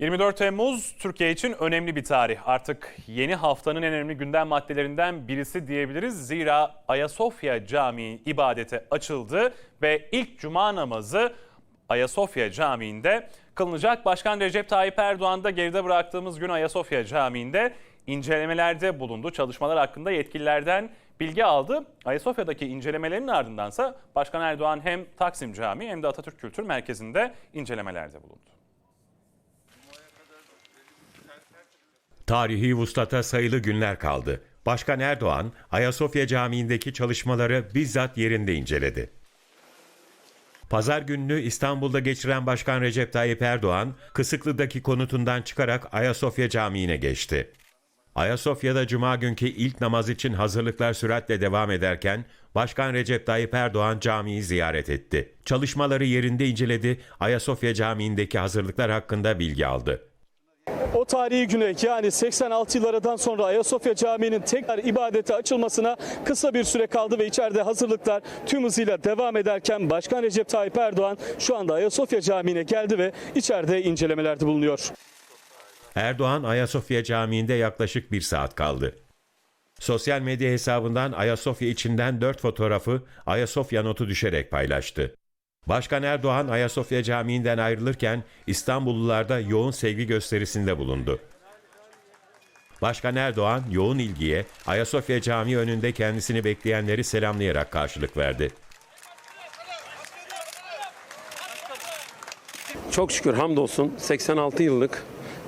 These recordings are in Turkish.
24 Temmuz Türkiye için önemli bir tarih. Artık yeni haftanın en önemli gündem maddelerinden birisi diyebiliriz. Zira Ayasofya Camii ibadete açıldı ve ilk cuma namazı Ayasofya Camii'nde kılınacak. Başkan Recep Tayyip Erdoğan da geride bıraktığımız gün Ayasofya Camii'nde incelemelerde bulundu. Çalışmalar hakkında yetkililerden bilgi aldı. Ayasofya'daki incelemelerin ardındansa Başkan Erdoğan hem Taksim Camii hem de Atatürk Kültür Merkezi'nde incelemelerde bulundu. Tarihi vuslata sayılı günler kaldı. Başkan Erdoğan, Ayasofya Camii'ndeki çalışmaları bizzat yerinde inceledi. Pazar gününü İstanbul'da geçiren Başkan Recep Tayyip Erdoğan, Kısıklı'daki konutundan çıkarak Ayasofya Camii'ne geçti. Ayasofya'da cuma günkü ilk namaz için hazırlıklar süratle devam ederken Başkan Recep Tayyip Erdoğan camiyi ziyaret etti. Çalışmaları yerinde inceledi, Ayasofya Camii'ndeki hazırlıklar hakkında bilgi aldı. O tarihi güne yani 86 yıl aradan sonra Ayasofya Camii'nin tekrar ibadete açılmasına kısa bir süre kaldı ve içeride hazırlıklar tüm hızıyla devam ederken Başkan Recep Tayyip Erdoğan şu anda Ayasofya Camii'ne geldi ve içeride incelemelerde bulunuyor. Erdoğan Ayasofya Camii'nde yaklaşık bir saat kaldı. Sosyal medya hesabından Ayasofya içinden dört fotoğrafı Ayasofya notu düşerek paylaştı. Başkan Erdoğan Ayasofya Camii'nden ayrılırken İstanbullularda yoğun sevgi gösterisinde bulundu. Başkan Erdoğan yoğun ilgiye Ayasofya Camii önünde kendisini bekleyenleri selamlayarak karşılık verdi. Çok şükür hamdolsun 86 yıllık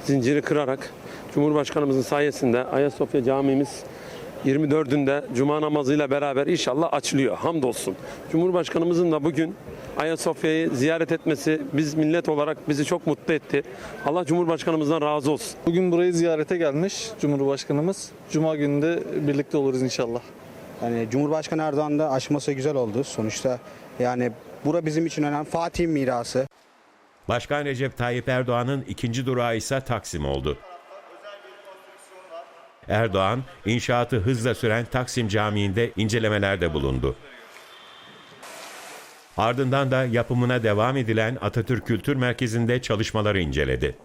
zinciri kırarak Cumhurbaşkanımızın sayesinde Ayasofya Camimiz 24'ünde Cuma namazıyla beraber inşallah açılıyor. Hamdolsun. Cumhurbaşkanımızın da bugün Ayasofya'yı ziyaret etmesi biz millet olarak bizi çok mutlu etti. Allah Cumhurbaşkanımızdan razı olsun. Bugün burayı ziyarete gelmiş Cumhurbaşkanımız. Cuma günü de birlikte oluruz inşallah. Yani Cumhurbaşkanı Erdoğan da aşması güzel oldu. Sonuçta yani bura bizim için önemli. Fatih mirası. Başkan Recep Tayyip Erdoğan'ın ikinci durağı ise Taksim oldu. Erdoğan, inşaatı hızla süren Taksim Camii'nde incelemelerde bulundu. Ardından da yapımına devam edilen Atatürk Kültür Merkezi'nde çalışmaları inceledi.